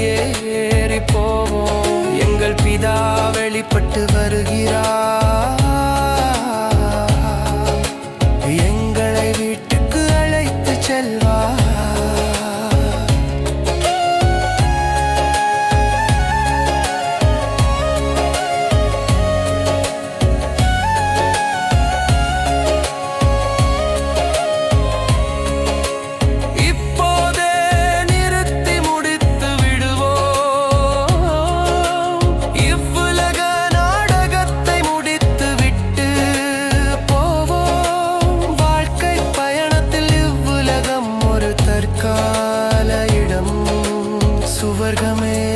ஏறி போவோம் எங்கள் பிதா வெளிப்பட்டு வருகிறார். எங்களை வீட்டுக்கு அழைத்து செல்வார். சுவர்கமே